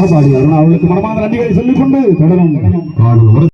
கீதமாக பாடுவார் அவளுக்கு மனமான நன்றிகளை சொல்லிக்கொண்டு தொடரும்